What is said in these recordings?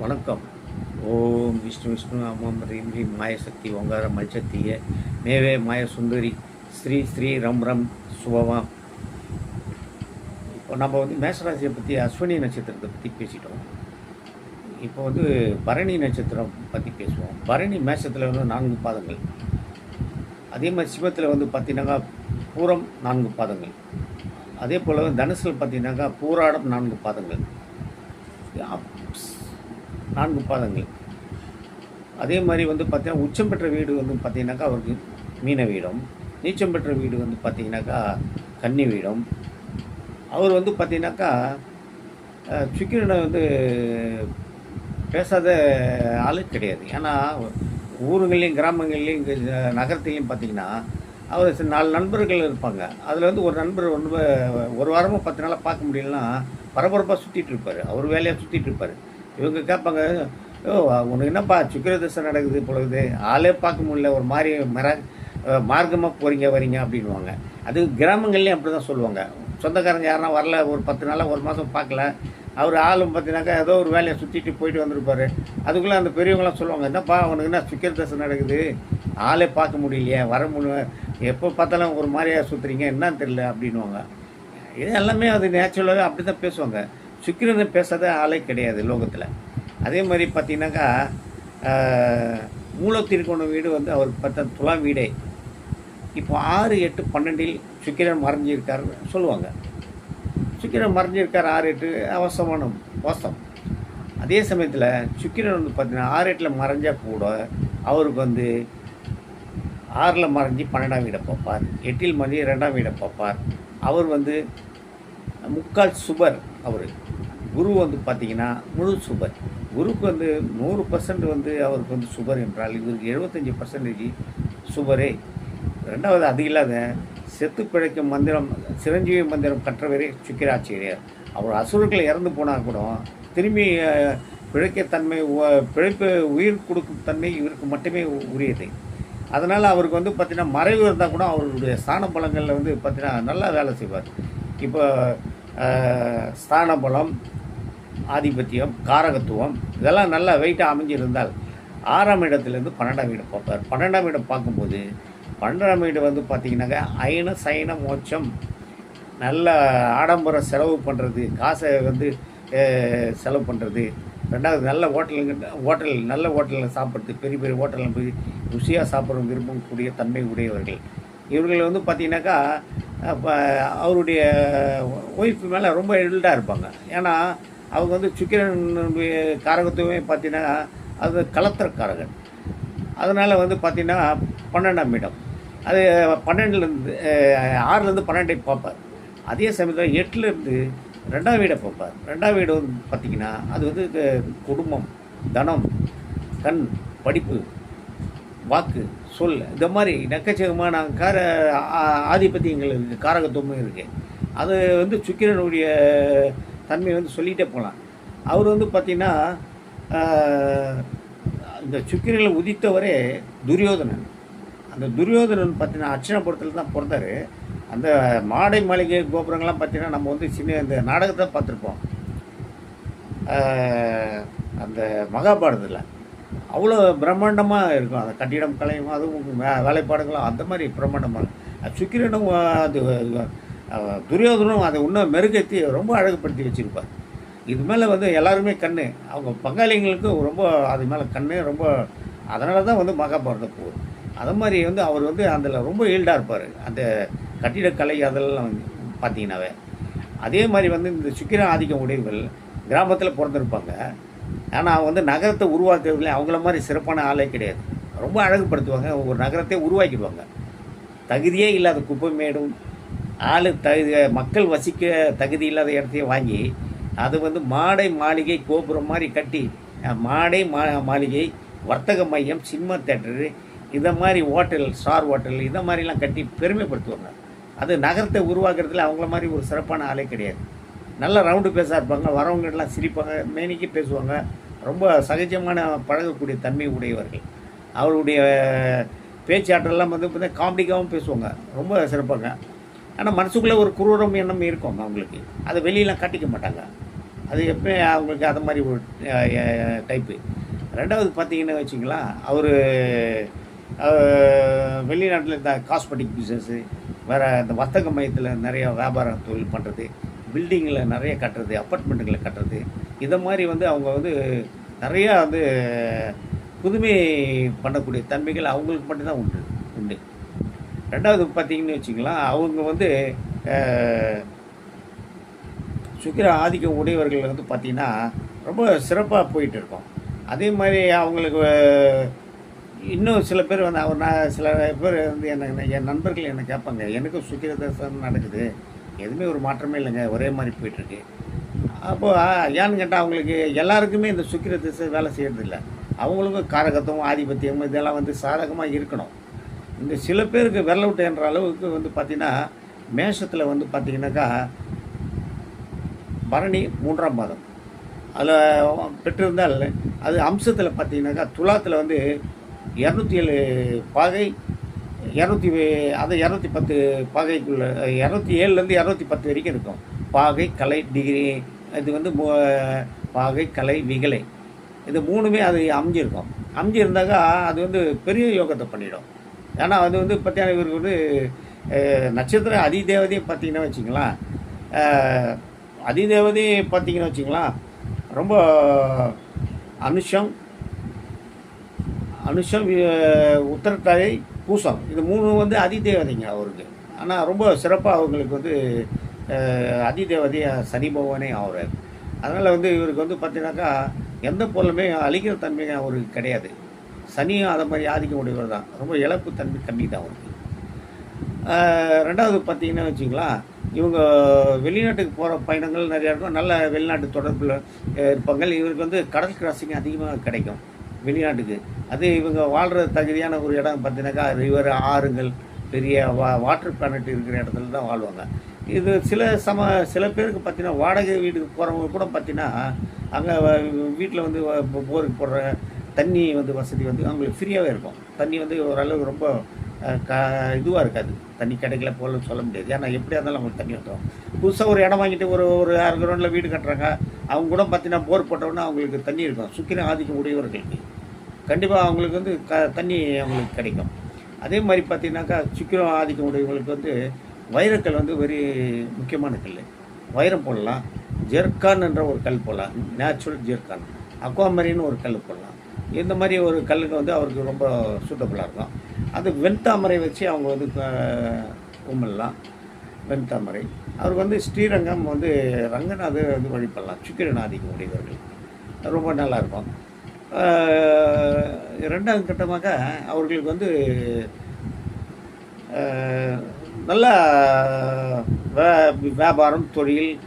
வணக்கம். ஓம் விஷ்ணு விஷ்ணு அம்மம் ரீம் ரீம் மாயசக்தி ஓங்கார மல்சக்திய. மேவே மாய சுந்தரி ஸ்ரீ ஸ்ரீ ரம் ரம் சுபவாம். இப்போ நம்ம வந்து மேசராசியை பற்றி அஸ்வினி நட்சத்திரத்தை பற்றி பேசிட்டோம். இப்போ வந்து பரணி நட்சத்திரம் பற்றி பேசுவோம். பரணி மேசத்தில் வந்து நான்கு பாதங்கள். அதே மாதிரி சிவத்தில் வந்து பார்த்தீங்கன்னாக்கா பூரம் நான்கு பாதங்கள். அதே போல் தனுசில் பார்த்தீங்கன்னாக்கா பூராடம் நான்கு பாதங்கள். நான்கு பாதங்கள். அதே மாதிரி வந்து பார்த்திங்கன்னா உச்சம் பெற்ற வீடு வந்து பார்த்தீங்கன்னாக்கா அவருக்கு மீன வீடம். நீச்சம் பெற்ற வீடு வந்து பார்த்தீங்கன்னாக்கா கன்னி வீடம். அவர் வந்து பார்த்தீங்கன்னாக்கா சுக்கிரனை வந்து பேசாத ஆளு கிடையாது. ஏன்னா ஊருங்கள்லேயும் கிராமங்கள்லேயும் நகரத்துலேயும் பார்த்தீங்கன்னா அவர் சில நாலு நண்பர்கள் இருப்பாங்க. அதில் வந்து ஒரு நண்பர் ரொம்ப ஒரு வாரமாக பத்து நாளாக பார்க்க முடியலன்னா பரபரப்பாக சுற்றிட்டு இருப்பார். அவர் வேலையாக சுற்றிட்டு இருப்பார். இவங்க கேட்பாங்க ஓ உனக்கு என்னப்பா சுக்கிர தசை நடக்குது பொழுது ஆளே பார்க்க முடியல. ஒரு மாதிரி மர மார்க்கமாக போகிறீங்க வரீங்க அப்படின்வாங்க அது கிராமங்கள்லேயும் அப்படி தான் சொல்லுவாங்க. சொந்தக்காரங்க யாருன்னா வரல ஒரு பத்து நாளாக ஒரு மாதம் பார்க்கல. அவர் ஆளும் பார்த்தீங்கன்னாக்கா ஏதோ ஒரு வேலையை சுற்றிட்டு போயிட்டு வந்திருப்பார். அதுக்குள்ளே அந்த பெரியவங்களாம் சொல்லுவாங்க என்னப்பா அவனுக்கு என்ன சுக்கிர தசை நடக்குது? ஆளே பார்க்க முடியலையே வர முடியும் எப்போ பார்த்தாலும் ஒரு மாதிரியா சுற்றுறீங்க என்னன்னு தெரியல அப்படின்வாங்க இது எல்லாமே அது நேச்சுரலாகவே அப்படி தான் பேசுவாங்க. சுக்கிரனை பேசாத ஆளே கிடையாது லோகத்தில். அதே மாதிரி பார்த்தீங்கன்னாக்கா ஆஹ், மூலத்திற்கோண வீடு வந்து அவர் பார்த்தா துலாம் வீடே. இப்போ ஆறு எட்டு பன்னெண்டில் சுக்கிரன் மறைஞ்சிருக்காருன்னு சொல்லுவாங்க. சுக்கிரன் மறைஞ்சிருக்கார் ஆறு எட்டு அவசமான மோசம் அதே சமயத்தில் சுக்கிரன் வந்து பார்த்தீங்கன்னா ஆறு எட்டில் மறைஞ்சால் கூட அவருக்கு வந்து ஆறில் மறைஞ்சி பன்னெண்டாம் வீடை பார்ப்பார். எட்டில் மறைஞ்சி ரெண்டாம் வீடை பார்ப்பார். அவர் வந்து முக்கால் சுபர் அவர். குரு வந்து பார்த்தீங்கன்னா முழு சுபர். குருக்கு வந்து நூறு பர்சன்ட் வந்து அவருக்கு வந்து சுபர் என்றால் இவருக்கு எழுபத்தஞ்சி பர்சன்டேஜ் சுபரே. ரெண்டாவது அது இல்லாத செத்து பிழைக்கும் மந்திரம் சிரஞ்சீவி மந்திரம் கற்றவரே சுக்கிராச்சாரியர். அவர் அசுரர்கள் இறந்து போனால் கூட திரும்பி பிழைக்க பிழைக்கத்தன்மை பிழைப்பு உயிர் கொடுக்கும் தன்மை இவருக்கு மட்டுமே உரியது. அதனால் அவருக்கு வந்து பார்த்தீங்கன்னா மறைவு இருந்தால் கூட அவருடைய ஸ்தான பலங்களில் வந்து பார்த்தீங்கன்னா நல்லா வேலை செய்வார். இப்போ ஸ்தானபலம் ஸ்தான பலம் ஆதிபத்தியம் காரகத்துவம் இதெல்லாம் நல்லா வெயிட்டாக அமைஞ்சிருந்தால் ஆறாம் இடத்துலேருந்து பன்னெண்டாம் வீடு பார்ப்பார். பன்னெண்டாம் வீடு பார்க்கும்போது பன்னெண்டாம் வீடு வந்து பார்த்திங்கனாக்கா அயன சயன மோட்சம் நல்ல ஆடம்பர செலவு பண்ணுறது காசை வந்து செலவு பண்ணுறது ரெண்டாவது நல்ல ஹோட்டலுங்க ஹோட்டல் நல்ல ஹோட்டலில் சாப்பிட்றது பெரிய பெரிய ஹோட்டலில் போய் ருசியாக சாப்பிட்ற விரும்பக்கூடிய தன்மை உடையவர்கள். இவர்கள் வந்து பார்த்திங்கனாக்கா அவருடைய ஒய்ஃப் மேலே ரொம்ப எல்டாக இருப்பாங்க. ஏன்னா அவங்க வந்து சுக்கிரனுடைய காரகத்துவமே பார்த்தீங்கன்னா அது கலத்திரக்காரகன். அதனால் வந்து பார்த்திங்கன்னா பன்னெண்டாம் இடம். அது பன்னெண்டுலேருந்து ஆறுலேருந்து பன்னெண்டை பார்ப்பார். அதே சமயத்தில் எட்டுலேருந்து ரெண்டாம் வீடை பார்ப்பார். ரெண்டாம் வீடு வந்து பார்த்தீங்கன்னா அது வந்து குடும்பம் தனம் கண் படிப்பு வாக்கு சொல் இந்த மாதிரி நக்கச்சகமான கார ஆ- ஆதிபத்தியங்கள் இருக்குது காரகத்துவமும் இருக்குது அது வந்து சுக்கிரனுடைய தன்மையை வந்து சொல்லிகிட்டே போகலாம். அவர் வந்து பார்த்திங்கன்னா இந்த சுக்கிரனில் உதித்தவரே துரியோதனன். அந்த துரியோதனன் பார்த்தீங்கன்னா அர்ச்சனபுரத்தில் தான் பிறந்தார். அந்த மாடை மாளிகை கோபுரங்கள்லாம் பார்த்தீங்கன்னா நம்ம வந்து சின்ன இந்த நாடகத்தை பார்த்துருப்போம். அந்த மகாபாரதத்தில். அவ்வளோ பிரம்மாண்டமாக இருக்கும். அந்த கட்டிடம் கலையும் அதுவும் வே வேலைப்பாடுகளும் அந்த மாதிரி பிரம்மாண்டமாக சுக்கிரனும் அது துரியோதனும் அதை இன்னும் மெருகேற்றி ரொம்ப அழகுப்படுத்தி வச்சுருப்பார். இது மேலே வந்து எல்லாருமே கண் அவங்க பங்காளிங்களுக்கு ரொம்ப அது மேலே கண் ரொம்ப அதனால தான் வந்து மகாபாரதம் போகும். அது மாதிரி வந்து அவர் வந்து அதில் ரொம்ப ஈல்டாக இருப்பார். அந்த கட்டிடக்கலை அதெல்லாம் பார்த்தீங்கன்னாவே அதே மாதிரி வந்து இந்த சுக்கிர ஆதிக்கம் உடையவர்கள் கிராமத்தில் பிறந்திருப்பாங்க. ஆனால் வந்து நகரத்தை உருவாக்குறதுல அவங்கள மாதிரி சிறப்பான ஆளே கிடையாது. ரொம்ப அழகுப்படுத்துவாங்க ஒரு நகரத்தை உருவாக்கிடுவாங்க. தகுதியே இல்லாத குப்பை மேடும் ஆள் தகுதி மக்கள் வசிக்க தகுதி இல்லாத இடத்தையே வாங்கி அது வந்து மாடை மாளிகை கோபுரம் மாதிரி கட்டி மாடை மா மாளிகை வர்த்தக மையம் சினிமா தேட்டரு இதை மாதிரி ஹோட்டல் ஸ்டார் ஹோட்டல் இதை மாதிரிலாம் கட்டி பெருமைப்படுத்துவாங்க. அது நகரத்தை உருவாக்குறதுல அவங்கள மாதிரி ஒரு சிறப்பான ஆளே கிடையாது. நல்ல ரவுண்டு பேஸாக இருப்பாங்க வரவங்கெல்லாம் சிரிப்பாங்க மேனிக்கு பேசுவாங்க. ரொம்ப சகஜமான பழகக்கூடிய தன்மை உடையவர்கள். அவருடைய பேச்சாற்றெல்லாம் வந்து பார்த்தீங்கன்னா காமெடிக்காகவும் பேசுவாங்க. ரொம்ப சிறப்பாங்க. ஆனால் மனசுக்குள்ளே ஒரு குரூரம் எண்ணம் இருக்கும் அவங்களுக்கு. அதை வெளியெலாம் காட்டிக்க மாட்டாங்க. அது எப்பவுமே அவங்களுக்கு அது மாதிரி ஒரு டைப்பு ரெண்டாவது பார்த்தீங்கன்னா வச்சிங்களா அவர் வெளிநாட்டில் இந்த காஸ்மெட்டிக் பிஸ்னஸ்ஸு வேறு இந்த வர்த்தக மையத்தில் நிறையா வியாபாரம் தொழில் பண்ணுறது பில்டிங்கில் நிறைய கட்டுறது அப்பார்ட்மெண்ட்டுகளை கட்டுறது இதை மாதிரி வந்து அவங்க வந்து நிறையா வந்து புதுமை பண்ணக்கூடிய தன்மைகள் அவங்களுக்கு மட்டும்தான் உண்டு உண்டு. ரெண்டாவது பார்த்தீங்கன்னு வச்சுக்கலாம் அவங்க வந்து சுக்கிர ஆதிக்கம் உடையவர்கள் வந்து பார்த்திங்கன்னா ரொம்ப சிறப்பாக போயிட்டு இருக்கோம். அதே மாதிரி அவங்களுக்கு இன்னும் சில பேர் வந்து அவர் நான் சில பேர் வந்து என்ன என் நண்பர்கள் என்னை கேட்பாங்க எனக்கும் சுக்கிர தசம் நடக்குது. எதுவுமே ஒரு மாற்றமே இல்லைங்க ஒரே மாதிரி போயிட்டுருக்கு. அப்போது ஏன்னு கேட்டால் அவங்களுக்கு எல்லாருக்குமே இந்த சுக்கிர திசை வேலை செய்கிறதில்ல அவங்களுக்கும் காரகத்துவம் ஆதிபத்தியம் இதெல்லாம் வந்து சாதகமாக இருக்கணும். இந்த சில பேருக்கு விரல விட்டுன்ற அளவுக்கு வந்து பார்த்திங்கன்னா மேஷத்தில் வந்து பார்த்திங்கனாக்கா பரணி மூன்றாம் மாதம் அதில் பெற்றிருந்தால் அது அம்சத்தில் பார்த்தீங்கன்னாக்கா துலாத்தில் வந்து இரநூத்தி ஏழு பாகை இரநூத்தி அது இரநூத்தி பத்து பாகைக்குள்ளே இரநூத்தி ஏழுலேருந்து இரநூத்தி பத்து வரைக்கும் இருக்கும். பாகை கலை டிகிரி இது வந்து பாகை கலை விகலை. இது மூணுமே அது அமைஞ்சிருக்கும். அமைஞ்சிருந்தாக்கா அது வந்து பெரிய யோகத்தை பண்ணிடும். ஏன்னா அது வந்து பார்த்தீங்கன்னா இவருக்கு வந்து நட்சத்திர அதிதேவதையை பார்த்தீங்கன்னா வச்சிங்களேன் அஹ், அதிதேவதை பார்த்தீங்கன்னா வச்சிங்களேன் ரொம்ப அனுஷம் அனுஷம் உத்தரத்தாயை பூசம். இது மூணு வந்து அதிதேவதைங்க அவருக்கு. ஆனால் ரொம்ப சிறப்பாக அவங்களுக்கு வந்து அதி தேவதையாக சனி பகவானே ஆகிறார் அதனால் வந்து இவருக்கு வந்து பார்த்தீங்கன்னாக்கா எந்த பொருளுமே அழிக்கிற தன்மை அவருக்கு கிடையாது. சனியும் அதை மாதிரி ஆதிக்கம் உடையவர் தான். ரொம்ப இழப்பு தன்மை கம்மி தான் அவருக்கு. ரெண்டாவது பார்த்தீங்கன்னா வச்சுங்களா இவங்க வெளிநாட்டுக்கு போகிற பயணங்கள் நிறையா இருக்கும். நல்ல வெளிநாட்டு தொடர்பில் இருப்பாங்க. இவருக்கு வந்து கடல் கிராசிங் அதிகமாக கிடைக்கும். வெளிநாட்டுக்கு. அது இவங்க வாழ்கிற தகுதியான ஒரு இடம் பார்த்தீங்கன்னாக்கா ரிவர் ஆறுங்கள் பெரிய வா வாட்டர் பிளானட் இருக்கிற இடத்துல தான் வாழ்வாங்க. இது சில சம சில பேருக்கு பார்த்தீங்கன்னா வாடகை வீட்டுக்கு போகிறவங்க கூட பார்த்தீங்கன்னா அங்கே வீட்டில் வந்து போருக்கு போடுற தண்ணி வந்து வசதி வந்து அவங்களுக்கு ஃப்ரீயாகவே இருக்கும். தண்ணி வந்து ஓரளவுக்கு ரொம்ப க இதுவாக இருக்காது. தண்ணி கிடைக்கல போகலன்னு சொல்ல முடியாது. ஏன்னா எப்படியா இருந்தாலும் அவங்களுக்கு தண்ணி வந்துடும் புதுசாக ஒரு இடம் வாங்கிட்டு ஒரு ஒரு ஆறு கிரௌண்டில் வீடு கட்டுறாங்க. அவங்க கூட பார்த்தீங்கன்னா போர் போட்டோன்னா அவங்களுக்கு தண்ணி இருக்கும். சுக்கிரம் ஆதிக்கம் உடையவர்களுக்கு. கண்டிப்பாக அவங்களுக்கு வந்து க தண்ணி அவங்களுக்கு கிடைக்கும். அதே மாதிரி பார்த்தீங்கன்னாக்கா சுக்கிரம் ஆதிக்கம் உடையவங்களுக்கு வந்து வைரக்கல் வந்து வெரி முக்கியமான கல். வைரம் போடலாம். ஜெர்கான் என்ற ஒரு கல் போடலாம். Natural zircon. அக்வாமரின்னு ஒரு கல் போடலாம். இந்த மாதிரி ஒரு கல்லுக்கு வந்து அவருக்கு ரொம்ப சூட்டபுளாக இருக்கும். அது வெண்தாமரை வச்சு அவங்க வந்து கும்பிடலாம். வெண்தாமரை. அவருக்கு வந்து ஸ்ரீரங்கம் வந்து ரங்கநாதர் வந்து வழிபடலாம். சுக்கிரநாதிக்கு உடையவர்கள். ரொம்ப நல்லா இருக்கும். ரெண்டாவது கட்டமாக அவர்களுக்கு வந்து நல்லா நல்ல வே- வியாபாரம் தொழில்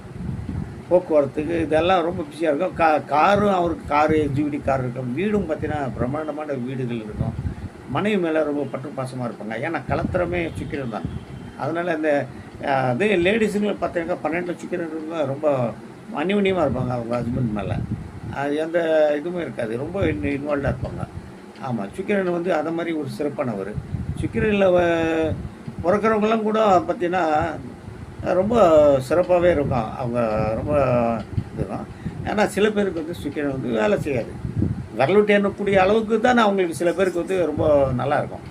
போக்குவரத்துக்கு இதெல்லாம் ரொம்ப பிஸியாக இருக்கும். கா காரும் அவருக்கு காரு ஜிவிடி கார் இருக்கும். வீடும் பார்த்தீங்கன்னா பிரம்மாண்டமான வீடுகள் இருக்கும். மனைவி மேலே ரொம்ப பற்று பாசமாக இருப்பாங்க. ஏன்னா கலத்திரமே சுக்கிரன் தான். அதனால் இந்த அதே அது லேடிஸுங்களை பார்த்தீங்கன்னா பன்னெண்டு சுக்கிரன் ரொம்ப அந்யோன்யமாக இருப்பாங்க அவங்க ஹஸ்பண்ட் மேலே. அது எந்த இதுவுமே இருக்காது. ரொம்ப இன்வால்வ்டாக இருப்பாங்க. ஆமாம் சுக்கிரன் வந்து அதை மாதிரி ஒரு சிறப்பானவர். சுக்கிரனில் பிறக்கிறவங்களாம் கூட பார்த்தீங்கன்னா ரொம்ப சிறப்பாகவே இருக்கும் அவங்க ரொம்ப இதுதான். ஏன்னா சில பேருக்கு வந்து சுக்கிரன் வந்து வேலை செய்யாது. விரலுட்டு எண்ணக்கூடிய அளவுக்கு தான் அவங்களுக்கு சில பேருக்கு வந்து ரொம்ப நல்லா இருக்கும்.